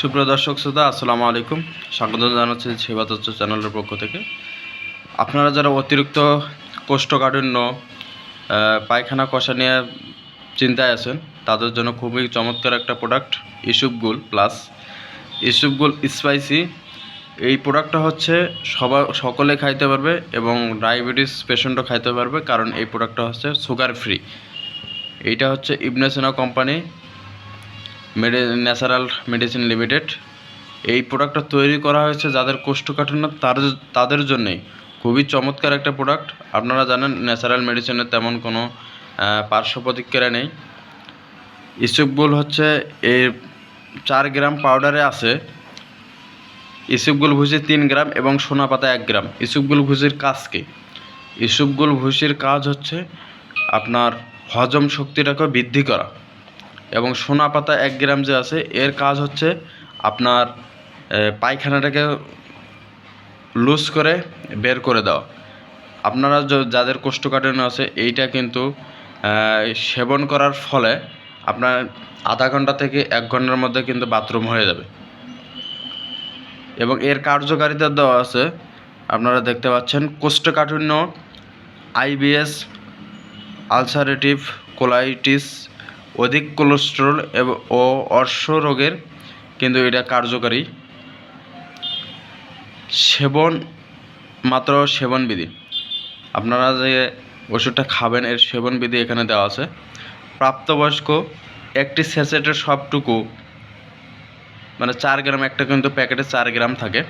সুপ্রিয় দর্শক শ্রোতা, আসসালামু আলাইকুম। স্বাগত জানাচ্ছি সেবা তথ্য চ্যানেলের পক্ষ থেকে। আপনারা যারা অতিরিক্ত কোষ্ঠকাঠিন্য পায়খানা কষা নিয়ে চিন্তায় আছেন, তাদের জন্য খুবই চমৎকার একটা প্রোডাক্ট ইসুপগুল প্লাস ইসুপগুল স্পাইসি এই প্রোডাক্টটা হচ্ছে সবা, সকলে খাইতে পারবে এবং ডায়াবেটিস পেশেন্টও খাইতে পারবে, কারণ এই প্রোডাক্টটা হচ্ছে সুগার ফ্রি এইটা হচ্ছে Ibn Sina company medi, natural medicine limited. এই প্রোডাক্টটা তৈরি করা হয়েছে যাদের কোষ্ঠকাঠিন্য, তার তাদের জন্যেই। খুবই চমৎকার একটা প্রোডাক্ট। আপনারা জানেন, ন্যাচারাল মেডিসিনের তেমন কোনো পার্শ্ব প্রতিক্রিয়া নেই। ইসুপগুল হচ্ছে এই চার গ্রাম পাউডারে আছে। ইসুপগুল ভুষি তিন গ্রাম এবং সোনা পাতা এক গ্রাম। ইসুপগুল ভুসির কাজ কি? ইসুপগুল ভুসির কাজ হচ্ছে আপনার হজম শক্তিটাকে বৃদ্ধি করা। এবং সোনা পাতা এক গ্রাম যে আছে, এর কাজ হচ্ছে আপনার পায়খানাটাকে লুজ করে বের করে দেওয়া। আপনারা যাদের কোষ্ঠকাঠিন্য আছে, এইটা কিন্তু সেবন করার ফলে আপনার আধা ঘণ্টা থেকে এক ঘণ্টার মধ্যে কিন্তু বাথরুম হয়ে যাবে। এবং এর কার্যকারিতা দেওয়া আছে, আপনারা দেখতে পাচ্ছেন, কোষ্ঠকাঠিন্য আইবিএস আলসারেটিভ কোলাইটিস অধিক কোলেস্টেরল ও অর্শ রোগের কিন্তু এটা কার্যকারী। সেবন, মাত্র সেবন বিধি। আপনারা যে ওষুধটা খাবেন, এর সেবন বিধি এখানে দেওয়া আছে। প্রাপ্তবয়স্ক একটি স্যাচেটের সবটুকু মানে চার গ্রাম, একটা কিন্তু প্যাকেটে চার গ্রাম থাকে।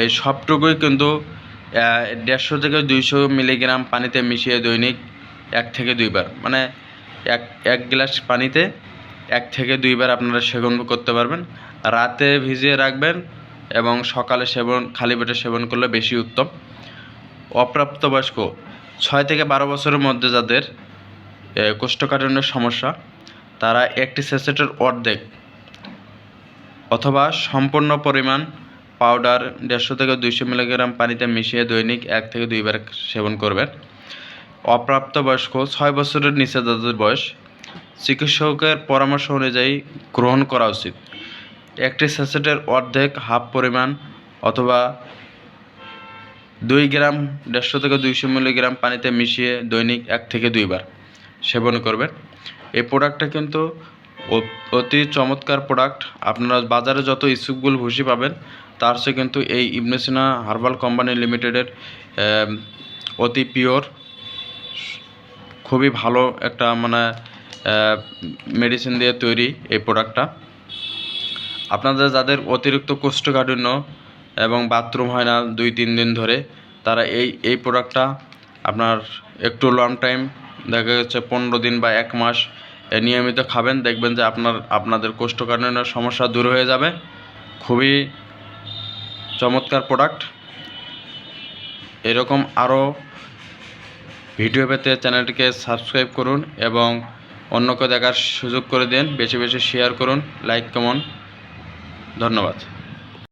এই সবটুকুই কিন্তু দেড়শো থেকে দুইশো মিলিগ্রাম পানিতে মিশিয়ে দৈনিক এক থেকে দুইবার। মানে এক এক গ্লাস পানিতে এক থেকে দুইবার আপনারা সেবন করতে পারবেন। রাতে ভিজিয়ে রাখবেন এবং সকালে সেবন, খালি পেটে সেবন করলে বেশি উত্তম। অপ্রাপ্তবয়স্ক, ছয় থেকে বারো বছরের মধ্যে যাদের কোষ্ঠকাঠিন্যের সমস্যা, তারা একটি স্যাচেটের অর্ধেক অথবা সম্পূর্ণ পরিমাণ পাউডার দেড়শো থেকে দুইশো মিলিগ্রাম পানিতে মিশিয়ে দৈনিক এক থেকে দুইবার সেবন করবেন। অপ্রাপ্তবয়স্ক, ছয় বছরের নিচে যাদের বয়স। চিকিৎসকের পরামর্শ অনুযায়ী গ্রহণ করা উচিত। একটি স্যাচেটের অর্ধেক হাফ পরিমাণ অথবা দুই গ্রাম দেড়শো থেকে দুইশো মিলিগ্রাম পানিতে মিশিয়ে দৈনিক এক থেকে দুইবার সেবন করবেন। এই প্রোডাক্টটা কিন্তু অতি চমৎকার প্রোডাক্ট। আপনারা বাজারে যত ইস্যুগুল ভুসি পাবেন, তার চেয়ে কিন্তু এই ইবনেসিনা হার্বাল কোম্পানি লিমিটেডের অতি পিওর। খুবই ভালো একটা মানে মেডিসিন দিয়ে তৈরি এই প্রোডাক্টটা আপনাদের যাদের অতিরিক্ত কোষ্ঠকাঠিন্য এবং বাথরুম হয় না দুই, তিন দিন ধরে, তারা এই এই প্রোডাক্টটা আপনার একটু লং টাইম দেখা যাচ্ছে পনেরো দিন বা এক মাস নিয়মিত খাবেন, দেখবেন যে আপনার, আপনাদের কোষ্ঠকাঠিন্যের সমস্যা দূর হয়ে যাবে। খুবই চমৎকার প্রোডাক্ট এরকম আরও ভিডিও পেতে চ্যানেলটিকে সাবস্ক্রাইব করুন এবং অন্যকে দেখার সুযোগ করে দিন। বেশি বেশি শেয়ার করুন। লাইক কমন ধন্যবাদ।